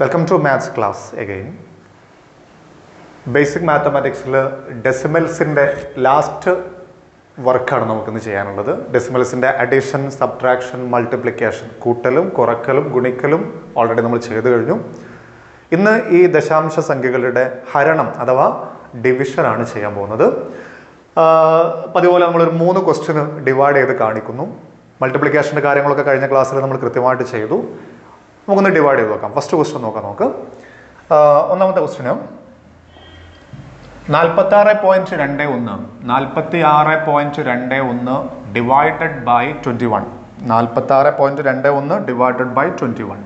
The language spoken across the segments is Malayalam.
Welcome to maths class again basic മാത്തമാറ്റിക്സിൽ ഡെസിമൽസിന്റെ ലാസ്റ്റ് വർക്കാണ് നമുക്കിന്ന് ചെയ്യാനുള്ളത്. ഡെസിമൽസിന്റെ അഡീഷൻ സബ്ട്രാക്ഷൻ മൾട്ടിപ്ലിക്കേഷൻ കൂട്ടലും കുറക്കലും ഗുണിക്കലും ഓൾറെഡി നമ്മൾ ചെയ്തു കഴിഞ്ഞു. ഇന്ന് ഈ ദശാംശ സംഖ്യകളുടെ ഹരണം അഥവാ ഡിവിഷനാണ് ചെയ്യാൻ പോകുന്നത്. പതിപോലെ നമ്മളൊരു മൂന്ന് ക്വസ്റ്റ്യന് ഡിവൈഡ് ചെയ്ത് കാണിക്കുന്നു. മൾട്ടിപ്ലിക്കേഷന്റെ കാര്യങ്ങളൊക്കെ കഴിഞ്ഞ ക്ലാസ്സിൽ നമ്മൾ കൃത്യമായിട്ട് ചെയ്തു. നമുക്കൊന്ന് ഡിവൈഡ് ചെയ്ത് നോക്കാം. ഫസ്റ്റ് ക്വസ്റ്റ്യൻ നോക്കാം നമുക്ക്. ഒന്നാമത്തെ ക്വസ്റ്റ്യന് നാൽപ്പത്തി ആറ് പോയിന്റ് രണ്ട് ഒന്ന്. നാൽപ്പത്തി ആറ് പോയിന്റ് രണ്ട് ഒന്ന് ഡിവൈഡഡ് ബൈ ട്വന്റി വൺ നാൽപ്പത്തി ആറ് പോയിന്റ് രണ്ട് ഒന്ന് divided by twenty one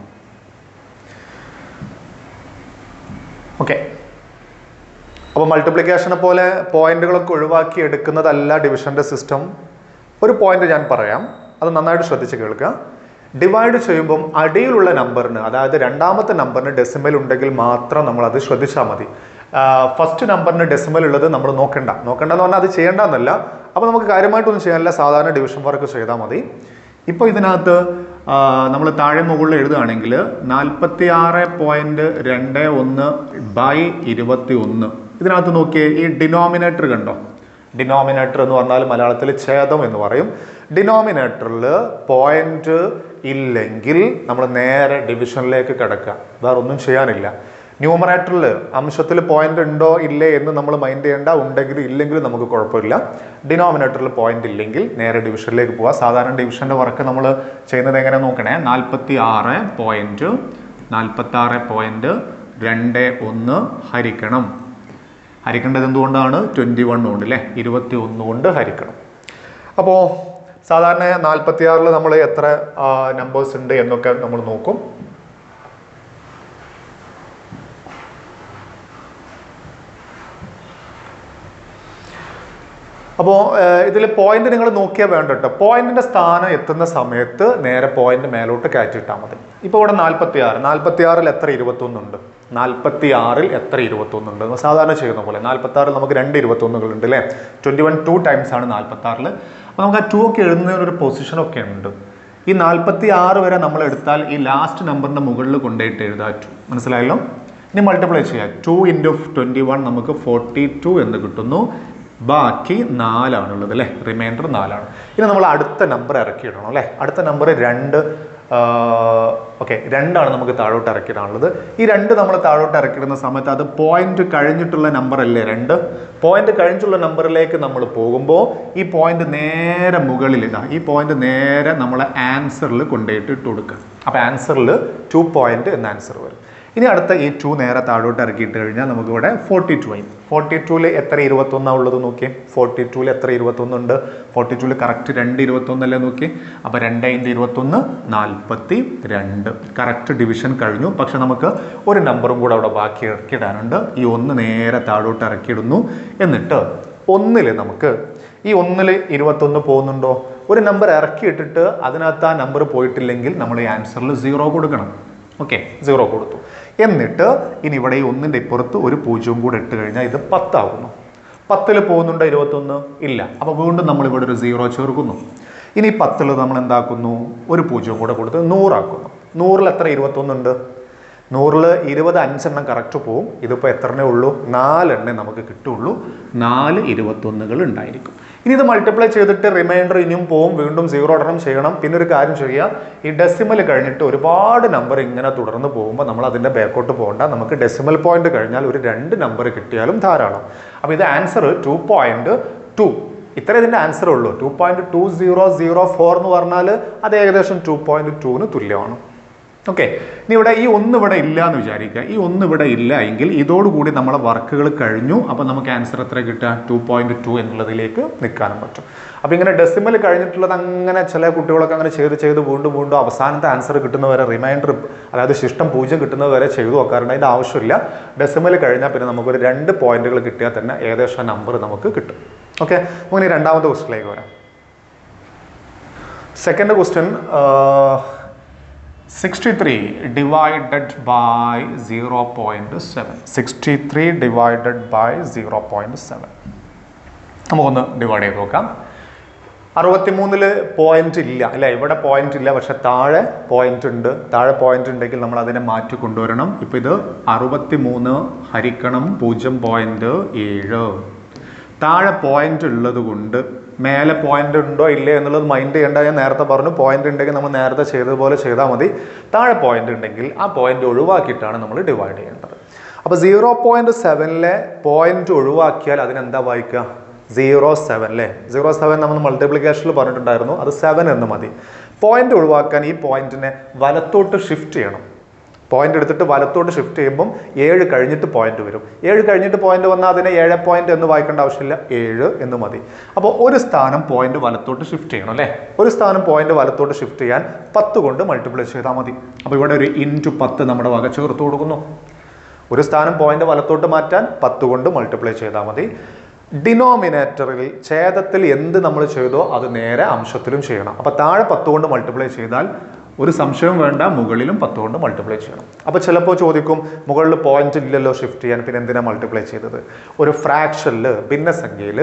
okay അപ്പോൾ മൾട്ടിപ്ലിക്കേഷനെ പോലെ പോയിന്റുകളൊക്കെ ഒഴിവാക്കി എടുക്കുന്നതല്ല ഡിവിഷന്റെ സിസ്റ്റം ഒരു പോയിന്റ് ഞാൻ പറയാം. അത് നന്നായിട്ട് ശ്രദ്ധിച്ച് കേൾക്കുക. ഡിവൈഡ് ചെയ്യുമ്പം അടിയിലുള്ള നമ്പറിന് അതായത് രണ്ടാമത്തെ നമ്പറിന് ഡെസിമൽ ഉണ്ടെങ്കിൽ മാത്രം നമ്മൾ അത് ശ്രദ്ധിച്ചാൽ മതി ഫസ്റ്റ് നമ്പറിന് ഡെസിമൽ ഉള്ളത് നമ്മൾ നോക്കണ്ട. നോക്കണ്ടെന്ന് പറഞ്ഞാൽ അത് ചെയ്യേണ്ടെന്നല്ല. അപ്പോൾ നമുക്ക് കാര്യമായിട്ടൊന്നും ചെയ്യാനില്ല. സാധാരണ ഡിവിഷൻ വർക്ക് ചെയ്താൽ മതി. ഇപ്പോൾ ഇതിനകത്ത് നമ്മൾ താഴെ മുകളിൽ എഴുതുകയാണെങ്കിൽ നാൽപ്പത്തി ആറ് പോയിന്റ് രണ്ട് ഒന്ന് ബൈ ഇരുപത്തി ഒന്ന് ഇതിനകത്ത് നോക്കിയേ ഈ ഡിനോമിനേറ്റർ കണ്ടോ? ഡിനോമിനേറ്റർ എന്ന് പറഞ്ഞാൽ മലയാളത്തിൽ ഛേദം എന്ന് പറയും. ഡിനോമിനേറ്ററിൽ പോയിന്റ് ഇല്ലെങ്കിൽ നമ്മൾ നേരെ ഡിവിഷനിലേക്ക് കിടക്കുക. വേറെ ഒന്നും ചെയ്യാനില്ല. ന്യൂമറേറ്ററിൽ അംശത്തിൽ പോയിന്റ് ഉണ്ടോ ഇല്ലേ എന്ന് നമ്മൾ മൈൻഡ് ചെയ്യേണ്ട ഉണ്ടെങ്കിൽ ഇല്ലെങ്കിലും നമുക്ക് കുഴപ്പമില്ല. ഡിനോമിനേറ്ററിൽ പോയിന്റ് ഇല്ലെങ്കിൽ നേരെ ഡിവിഷനിലേക്ക് പോവുക സാധാരണ ഡിവിഷന്റെ വർക്ക് നമ്മൾ ചെയ്യുന്നത് എങ്ങനെ നോക്കണേ? നാൽപ്പത്തി ആറ് പോയിന്റ് നാൽപ്പത്തി ആറ് പോയിന്റ് രണ്ട് ഒന്ന് ഹരിക്കണം. ഹരിക്കേണ്ടത് എന്തുകൊണ്ടാണ്? ട്വന്റി വൺ കൊണ്ട് അല്ലേ? ഇരുപത്തി ഒന്ന് കൊണ്ട് ഹരിക്കണം. അപ്പോൾ സാധാരണ നാൽപ്പത്തിയാറിൽ നമ്മൾ എത്ര നമ്പേഴ്സ് ഉണ്ട് എന്നൊക്കെ നമ്മൾ നോക്കും. അപ്പോൾ ഇതിൽ പോയിന്റ് നിങ്ങൾ നോക്കിയാൽ വേണ്ട കേട്ടോ പോയിന്റിന്റെ സ്ഥാനം എത്തുന്ന സമയത്ത് നേരെ പോയിന്റ് മേലോട്ട് കയറ്റിയിട്ടാൽ മതി. ഇപ്പോൾ ഇവിടെ നാൽപ്പത്തി ആറ് നാൽപ്പത്തി ആറിൽ എത്ര ഇരുപത്തൊന്നുണ്ട്? നാൽപ്പത്തി ആറിൽ എത്ര ഇരുപത്തൊന്നുണ്ട്? സാധാരണ ചെയ്യുന്ന പോലെ നാൽപ്പത്തി ആറിൽ നമുക്ക് രണ്ട് ഇരുപത്തൊന്നുകളുണ്ട് അല്ലേ ട്വന്റി വൺ ടു ടൈംസ് ആണ് നാൽപ്പത്തി ആറിൽ അപ്പോൾ നമുക്ക് ആ ടു ഒക്കെ എഴുതുന്നതിനൊരു പൊസിഷനൊക്കെ ഉണ്ട്. ഈ നാൽപ്പത്തി ആറ് വരെ നമ്മൾ എടുത്താൽ ഈ ലാസ്റ്റ് നമ്പറിന്റെ മുകളിൽ കൊണ്ടുപോയിട്ട് എഴുതാൻ ടു മനസ്സിലായല്ലോ? ഇനി മൾട്ടിപ്ലൈ ചെയ്യാം. ടു ഇന്റു ട്വന്റി വൺ നമുക്ക് ഫോർട്ടി ടു എന്ന് കിട്ടുന്നു. ബാക്കി നാലാണുള്ളത് അല്ലേ? റിമൈൻഡർ നാലാണ്. ഇനി നമ്മൾ അടുത്ത നമ്പർ ഇറക്കിയിടണം അല്ലേ? അടുത്ത നമ്പർ രണ്ട് ഓക്കെ രണ്ടാണ് നമുക്ക് താഴോട്ട് ഇറക്കിയിടാനുള്ളത് ഈ രണ്ട് നമ്മൾ താഴോട്ട് ഇറക്കിയിടുന്ന സമയത്ത് അത് പോയിന്റ് കഴിഞ്ഞിട്ടുള്ള നമ്പർ അല്ലേ രണ്ട്? പോയിന്റ് കഴിഞ്ഞിട്ടുള്ള നമ്പറിലേക്ക് നമ്മൾ പോകുമ്പോൾ ഈ പോയിന്റ് നേരെ മുകളിൽ ഇതാ ഈ പോയിന്റ് നേരെ നമ്മളെ ആൻസറിൽ കൊണ്ടുപോയിട്ട് ഇട്ട് കൊടുക്കുക. അപ്പോൾ ആൻസറിൽ ടു പോയിന്റ് എന്ന ആൻസർ വരും. ഇനി അടുത്ത ഈ ടു നേരെ താഴോട്ട് ഇറക്കിയിട്ട് കഴിഞ്ഞാൽ നമുക്ക് ഇവിടെ ഫോർട്ടി ടു ആയി. ഫോർട്ടി ടൂൽ എത്ര ഇരുപത്തൊന്നാണ് ഉള്ളത് നോക്കിയേ. ഫോർട്ടി ടൂൽ എത്ര ഇരുപത്തൊന്നുണ്ട് ഫോർട്ടി ടൂൽ കറക്റ്റ് രണ്ട് ഇരുപത്തൊന്നല്ലേ നോക്കി അപ്പോൾ രണ്ട് അതിന്റെ ഇരുപത്തൊന്ന് നാൽപ്പത്തി രണ്ട്. കറക്റ്റ് ഡിവിഷൻ കഴിഞ്ഞു. പക്ഷെ നമുക്ക് ഒരു നമ്പറും കൂടെ അവിടെ ബാക്കി ഇറക്കിയിടാനുണ്ട്. ഈ ഒന്ന് നേരെ താഴോട്ട് ഇറക്കിയിടുന്നു. എന്നിട്ട് ഒന്നിൽ നമുക്ക് ഈ ഒന്നിൽ ഇരുപത്തൊന്ന് പോകുന്നുണ്ടോ? ഒരു നമ്പർ ഇറക്കിയിട്ടിട്ട് അതിനകത്ത് ആ നമ്പർ പോയിട്ടില്ലെങ്കിൽ നമ്മൾ ഈ ആൻസറിൽ സീറോ കൊടുക്കണം. ഓക്കെ സീറോ കൊടുത്തു. എന്നിട്ട് ഇനി ഇവിടെ ഈ ഒന്നിന്റെ ഇപ്പുറത്ത് ഒരു പൂജ്യവും കൂടെ ഇട്ട് കഴിഞ്ഞാൽ ഇത് പത്താകുന്നു പത്തിൽ പോകുന്നുണ്ടോ ഇരുപത്തൊന്ന്? ഇല്ല. അപ്പോൾ വീണ്ടും നമ്മൾ ഇവിടെ ഒരു സീറോ ചേർക്കുന്നു. ഇനി പത്തിൽ നമ്മൾ എന്താക്കുന്നു? ഒരു പൂജ്യവും കൂടെ കൊടുത്ത് നൂറാക്കുന്നു. നൂറിൽ എത്ര? ഇരുപത്തൊന്നുണ്ട്. നൂറിൽ ഇരുപത് അഞ്ചെണ്ണം കറക്റ്റ് പോവും. ഇതിപ്പോൾ എത്രണ്ണേ ഉള്ളൂ? നാലെണ്ണേ നമുക്ക് കിട്ടുള്ളൂ. നാല് ഇരുപത്തൊന്നുകൾ ഉണ്ടായിരിക്കും. ഇനി ഇത് മൾട്ടിപ്ലൈ ചെയ്തിട്ട് റിമൈൻഡർ ഇനിയും പോവും. വീണ്ടും സീറോ ഇടണം ചെയ്യണം. പിന്നെ ഒരു കാര്യം ചെയ്യുക. ഈ ഡെസിമൽ കഴിഞ്ഞിട്ട് ഒരുപാട് നമ്പർ ഇങ്ങനെ തുടർന്ന് പോകുമ്പോൾ നമ്മൾ അതിന്റെ ബാക്കോട്ട് പോകണ്ട. നമുക്ക് ഡെസിമൽ പോയിന്റ് കഴിഞ്ഞാൽ ഒരു രണ്ട് നമ്പർ കിട്ടിയാലും ധാരാളം. അപ്പോൾ ഇത് ആൻസർ ടു പോയിന്റ് ടു ഇത്ര ഇതിന്റെ ആൻസർ ഉള്ളൂ. Two point two zero zero four എന്ന് പറഞ്ഞാൽ അത് ഏകദേശം ടു പോയിന്റ് ടുവിന് തുല്യമാണ്. ഓക്കെ ഇനി ഇവിടെ ഈ ഒന്ന് ഇവിടെ ഇല്ല എന്ന് വിചാരിക്കുക. ഈ ഒന്ന് ഇവിടെ ഇല്ല എങ്കിൽ ഇതോടുകൂടി നമ്മളെ വർക്കുകൾ കഴിഞ്ഞു. അപ്പോൾ നമുക്ക് ആൻസർ എത്ര കിട്ടുക? ടു പോയിന്റ് ടു എന്നുള്ളതിലേക്ക് നിൽക്കാനും പറ്റും. അപ്പോൾ ഇങ്ങനെ ഡെസിമൽ കഴിഞ്ഞിട്ടുള്ളത് അങ്ങനെ ചില കുട്ടികളൊക്കെ അങ്ങനെ ചെയ്ത് ചെയ്ത് വീണ്ടും വീണ്ടും അവസാനത്തെ ആൻസർ കിട്ടുന്നവരെ റിമൈൻഡർ അതായത് ശിഷ്ടം പൂജ്യം കിട്ടുന്നവരെ ചെയ്തു നോക്കാറുണ്ട് അതിന്റെ ആവശ്യമില്ല. ഡെസിമൽ കഴിഞ്ഞാൽ പിന്നെ നമുക്കൊരു രണ്ട് പോയിന്റുകൾ കിട്ടിയാൽ തന്നെ ഏകദേശം നമ്പർ നമുക്ക് കിട്ടും. ഓക്കെ അങ്ങനെ രണ്ടാമത്തെ ക്വസ്റ്റിലേക്ക് വരാം. Second question sixty three divided by zero point seven sixty three divided by zero point seven നമുക്കൊന്ന് ഡിവൈഡ് ചെയ്ത് നോക്കാം. അറുപത്തിമൂന്നിൽ പോയിന്റ് ഇല്ല അല്ലേ? ഇവിടെ പോയിന്റ് ഇല്ല പക്ഷെ താഴെ പോയിന്റ് ഉണ്ട്. താഴെ പോയിന്റ് ഉണ്ടെങ്കിൽ നമ്മൾ അതിനെ മാറ്റി കൊണ്ടുവരണം. ഇപ്പൊ ഇത് അറുപത്തിമൂന്ന് ഹരിക്കണം പൂജ്യം പോയിന്റ് ഏഴ്. താഴെ പോയിന്റ് ഉള്ളത് കൊണ്ട് മേലെ പോയിന്റ് ഉണ്ടോ ഇല്ലേ എന്നുള്ളത് മൈൻഡ് ചെയ്യേണ്ട. ഞാൻ നേരത്തെ പറഞ്ഞു പോയിന്റ് ഉണ്ടെങ്കിൽ നമ്മൾ നേരത്തെ ചെയ്തതുപോലെ ചെയ്താൽ മതി. താഴെ പോയിന്റ് ഉണ്ടെങ്കിൽ ആ പോയിന്റ് ഒഴിവാക്കിയിട്ടാണ് നമ്മൾ ഡിവൈഡ് ചെയ്യേണ്ടത്. അപ്പോൾ സീറോ പോയിന്റ് സെവനിലെ പോയിന്റ് ഒഴിവാക്കിയാൽ അതിനെന്താ വായിക്കുക? സീറോ സെവൻ അല്ലേ സീറോ സെവൻ നമ്മൾ മൾട്ടിപ്ലിക്കേഷനിൽ പറഞ്ഞിട്ടുണ്ടായിരുന്നു. അത് സെവൻ എന്ന് മതി. പോയിന്റ് ഒഴിവാക്കാൻ ഈ പോയിന്റിനെ വലത്തോട്ട് ഷിഫ്റ്റ് ചെയ്യണം. പോയിന്റ് എടുത്തിട്ട് വലത്തോട്ട് ഷിഫ്റ്റ് ചെയ്യുമ്പം ഏഴ് കഴിഞ്ഞിട്ട് പോയിന്റ് വരും. ഏഴ് കഴിഞ്ഞിട്ട് പോയിന്റ് വന്നാൽ അതിനെ ഏഴ് പോയിന്റ് എന്ന് വായിക്കേണ്ട ആവശ്യമില്ല. ഏഴ് എന്ന് മതി. അപ്പോൾ ഒരു സ്ഥാനം പോയിന്റ് വലത്തോട്ട് ഷിഫ്റ്റ് ചെയ്യണം അല്ലേ? ഒരു സ്ഥാനം പോയിന്റ് വലത്തോട്ട് ഷിഫ്റ്റ് ചെയ്യാൻ പത്ത് കൊണ്ട് മൾട്ടിപ്ലൈ ചെയ്താൽ മതി. അപ്പോൾ ഇവിടെ ഒരു ഇന്റു പത്ത് നമ്മുടെ വക ചേർത്ത് കൊടുക്കുന്നു. ഒരു സ്ഥാനം പോയിന്റ് വലത്തോട്ട് മാറ്റാൻ പത്ത് കൊണ്ട് മൾട്ടിപ്ലൈ ചെയ്താൽ മതി. ഡിനോമിനേറ്ററിൽ ഛേദത്തിൽ എന്ത് നമ്മൾ ചെയ്തോ അത് നേരെ അംശത്തിലും ചെയ്യണം. അപ്പോൾ താഴെ പത്ത് കൊണ്ട് മൾട്ടിപ്ലൈ ചെയ്താൽ ഒരു സംശയവും വേണ്ട മുകളിലും പത്ത് കൊണ്ട് മൾട്ടിപ്ലൈ ചെയ്യണം. അപ്പോൾ ചിലപ്പോൾ ചോദിക്കും മുകളിൽ പോയിന്റ് ഇല്ലല്ലോ ഷിഫ്റ്റ് ചെയ്യാൻ പിന്നെ എന്തിനാ മൾട്ടിപ്ലൈ ചെയ്തത്? ഒരു ഫ്രാക്ഷനിൽ ഭിന്നസംഖ്യയിൽ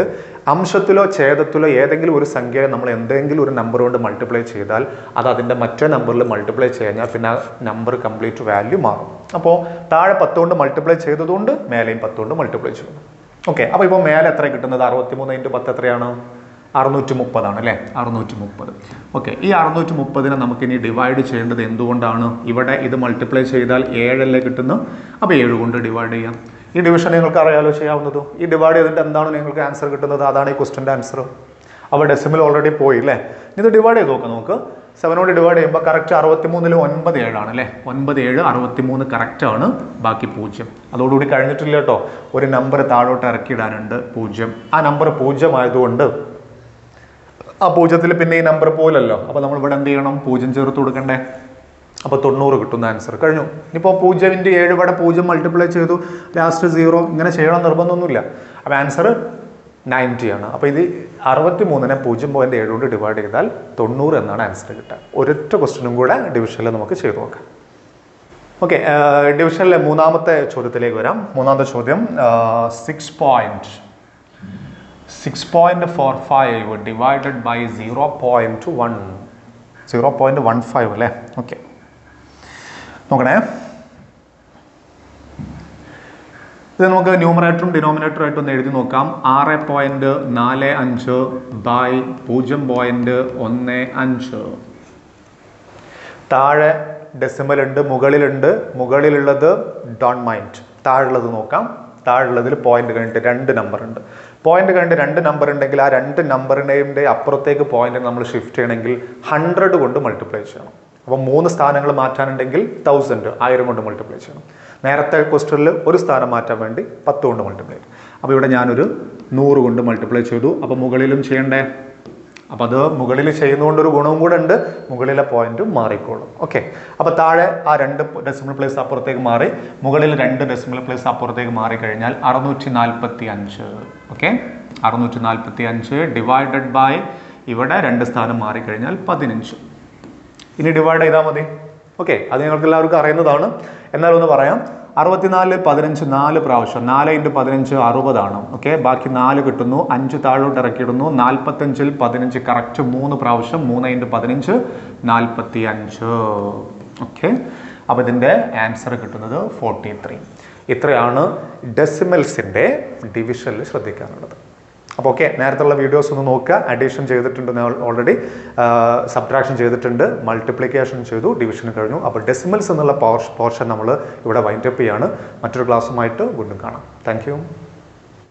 അംശത്തിലോ ഛേദത്തിലോ ഏതെങ്കിലും ഒരു സംഖ്യയെ നമ്മൾ എന്തെങ്കിലും ഒരു നമ്പർ കൊണ്ട് മൾട്ടിപ്ലൈ ചെയ്താൽ അത് അതിന്റെ മറ്റേ നമ്പറിൽ മൾട്ടിപ്ലൈ കഴിഞ്ഞാൽ പിന്നെ നമ്പർ കംപ്ലീറ്റ് വാല്യൂ മാറും. അപ്പോൾ താഴെ പത്ത് കൊണ്ട് മൾട്ടിപ്ലൈ ചെയ്തതുകൊണ്ട് മേലെയും പത്ത് കൊണ്ട് മൾട്ടിപ്ലൈ ചെയ്യുന്നു ഓക്കെ അപ്പോൾ ഇപ്പോൾ മേലെ എത്ര കിട്ടുന്നത്? അറുപത്തിമൂന്ന് ഇന്റു പത്ത് എത്രയാണ്? അറുന്നൂറ്റി മുപ്പതാണ് അല്ലേ? അറുന്നൂറ്റി മുപ്പത് ഓക്കെ ഈ അറുന്നൂറ്റി മുപ്പതിനെ നമുക്ക് ഇനി ഡിവൈഡ് ചെയ്യേണ്ടത് എന്തുകൊണ്ടാണ്? ഇവിടെ ഇത് മൾട്ടിപ്ലൈ ചെയ്താൽ ഏഴല്ലേ കിട്ടുന്നു? അപ്പോൾ ഏഴ് കൊണ്ട് ഡിവൈഡ് ചെയ്യാം. ഈ ഡിവിഷൻ നിങ്ങൾക്ക് അറിയാലോ ചെയ്യാവുന്നതോ. ഈ ഡിവൈഡ് ചെയ്തിട്ട് എന്താണ് നിങ്ങൾക്ക് ആൻസർ കിട്ടുന്നത്? അതാണ് ഈ ക്വസ്റ്റിന്റെ ആൻസർ അപ്പോൾ ഡെസിമൽ ഓൾറെഡി പോയി അല്ലേ? ഇത് ഡിവൈഡ് ചെയ്ത് നോക്കാം നമുക്ക്. സെവനോട് ഡിവൈഡ് ചെയ്യുമ്പോൾ കറക്റ്റ് അറുപത്തിമൂന്നിൽ ഒൻപത് ഏഴാണ് അല്ലേ? ഒൻപത് ഏഴ് അറുപത്തിമൂന്ന് മൂന്ന് ആണ്. ബാക്കി പൂജ്യം. അതോടുകൂടി കഴിഞ്ഞിട്ടില്ല കേട്ടോ. ഒരു നമ്പർ താഴോട്ട് ഇറക്കിയിടാനുണ്ട് പൂജ്യം. ആ നമ്പർ പൂജ്യം ആയതുകൊണ്ട് ആ പൂജ്യത്തിൽ പിന്നെ ഈ നമ്പർ പോലല്ലോ. അപ്പോൾ നമ്മൾ ഇവിടെ എന്ത് ചെയ്യണം? പൂജ്യം ചേർത്ത് കൊടുക്കണ്ടേ? അപ്പോൾ തൊണ്ണൂറ് കിട്ടുന്ന ആൻസർ കഴിഞ്ഞു. ഇനിയിപ്പോൾ പൂജ്യം ഇന്റു ഏഴ് ഇവിടെ പൂജ്യം മൾട്ടിപ്ലൈ ചെയ്തു. ലാസ്റ്റ് സീറോ ഇങ്ങനെ ചെയ്യണം നിർബന്ധമൊന്നുമില്ല. അപ്പോൾ ആൻസർ നയന്റി ആണ്. അപ്പോൾ ഇത് അറുപത്തി മൂന്നിനെ പൂജ്യം പോയിന്റ് ഏഴ് കൊണ്ട് ഡിവൈഡ് ചെയ്താൽ തൊണ്ണൂറ് എന്നാണ് ആൻസർ കിട്ടുക. ഒരൊറ്റ ക്വസ്റ്റ്യനും കൂടെ ഡിവിഷനിൽ നമുക്ക് ചെയ്തു നോക്കാം. ഓക്കെ ഡിവിഷനിലെ മൂന്നാമത്തെ ചോദ്യത്തിലേക്ക് വരാം. മൂന്നാമത്തെ ചോദ്യം സിക്സ് പോയിന്റ് 6.45 divided by 0.1 0.15 അല്ലേ? ഓക്കെ നോക്കണേ. ഇത് നമുക്ക് ന്യൂമറേറ്ററും ഡിനോമിനേറ്ററും ആയിട്ട് ഒന്ന് എഴുതി നോക്കാം. ആറ് പോയിന്റ് നാല് അഞ്ച് ബൈ പൂജ്യം പോയിന്റ് ഒന്ന് അഞ്ച്. താഴെ ഡെസിമൽ ഉണ്ട് മുകളിലുണ്ട്. മുകളിലുള്ളത് ഡോൺ മൈൻഡ് താഴെയുള്ളത് നോക്കാം. താഴെയുള്ളതിൽ പോയിന്റ് കഴിഞ്ഞിട്ട് രണ്ട് നമ്പർ ഉണ്ട്. പോയിന്റ് കഴിഞ്ഞിട്ട് രണ്ട് നമ്പർ ഉണ്ടെങ്കിൽ ആ രണ്ട് നമ്പറിന്റെയും അപ്പുറത്തേക്ക് പോയിന്റ് നമ്മൾ ഷിഫ്റ്റ് ചെയ്യണമെങ്കിൽ ഹൺഡ്രഡ് കൊണ്ട് മൾട്ടിപ്ലൈ ചെയ്യണം. അപ്പോൾ മൂന്ന് സ്ഥാനങ്ങൾ മാറ്റാനുണ്ടെങ്കിൽ തൗസൻഡ് ആയിരം കൊണ്ട് മൾട്ടിപ്ലൈ ചെയ്യണം. നേരത്തെ ക്വസ്റ്റനിൽ ഒരു സ്ഥാനം മാറ്റാൻ വേണ്ടി പത്ത് കൊണ്ട് മൾട്ടിപ്ലൈ ചെയ്യും അപ്പോൾ ഇവിടെ ഞാനൊരു നൂറ് കൊണ്ട് മൾട്ടിപ്ലൈ ചെയ്തു. അപ്പോൾ മുകളിലും ചെയ്യണ്ടേ? അപ്പം അത് മുകളിൽ ചെയ്യുന്നതുകൊണ്ട് ഒരു ഗുണവും കൂടെ ഉണ്ട്. മുകളിലെ പോയിന്റും മാറിക്കോളും. ഓക്കെ അപ്പോൾ താഴെ ആ രണ്ട് ഡെസിമൽ പ്ലേസ് അപ്പുറത്തേക്ക് മാറി. മുകളിൽ രണ്ട് ഡെസിമൽ പ്ലേസ് അപ്പുറത്തേക്ക് മാറിക്കഴിഞ്ഞാൽ അറുന്നൂറ്റി നാൽപ്പത്തി അഞ്ച് ഓക്കെ അറുന്നൂറ്റി നാൽപ്പത്തി അഞ്ച് ഡിവൈഡഡ് ബൈ ഇവിടെ രണ്ട് സ്ഥാനം മാറിക്കഴിഞ്ഞാൽ പതിനഞ്ച്. ഇനി ഡിവൈഡ് ചെയ്താൽ മതി. ഓക്കെ അത് നിങ്ങൾക്ക് എല്ലാവർക്കും അറിയുന്നതാണ്. എന്നാലും ഒന്ന് പറയാം. അറുപത്തിനാല് പതിനഞ്ച് നാല് പ്രാവശ്യം. നാല് ഇന്റു പതിനഞ്ച് അറുപതാണ്. ഓക്കെ? ബാക്കി നാല് കിട്ടുന്നു. അഞ്ച് താഴോട്ട് ഇറക്കിയിടുന്നു. നാൽപ്പത്തഞ്ചിൽ പതിനഞ്ച്. കറക്റ്റ് മൂന്ന് പ്രാവശ്യം. മൂന്ന് ഇന്റു പതിനഞ്ച് നാൽപ്പത്തി അഞ്ച് ഓക്കെ? അപ്പോൾ ഇതിന്റെ ആൻസർ കിട്ടുന്നത് ഫോർട്ടി ത്രീ. ഇത്രയാണ് ഡെസിമൽസിന്റെ ഡിവിഷനിൽ ശ്രദ്ധിക്കാനുള്ളത്. അപ്പോൾ ഓക്കെ നേരത്തുള്ള വീഡിയോസ് ഒന്ന് നോക്കുക. അഡീഷൻ ചെയ്തിട്ടുണ്ട് ഓൾറെഡി സബ്ട്രാക്ഷൻ ചെയ്തിട്ടുണ്ട്. മൾട്ടിപ്ലിക്കേഷൻ ചെയ്തു. ഡിവിഷൻ കഴിഞ്ഞു. അപ്പോൾ ഡെസിമൽസ് എന്നുള്ള പോർഷൻ നമ്മൾ ഇവിടെ വൈൻഡപ്പ് ചെയ്യാണ്. മറ്റൊരു ക്ലാസ്സുമായിട്ട് വീണ്ടും കാണാം. താങ്ക്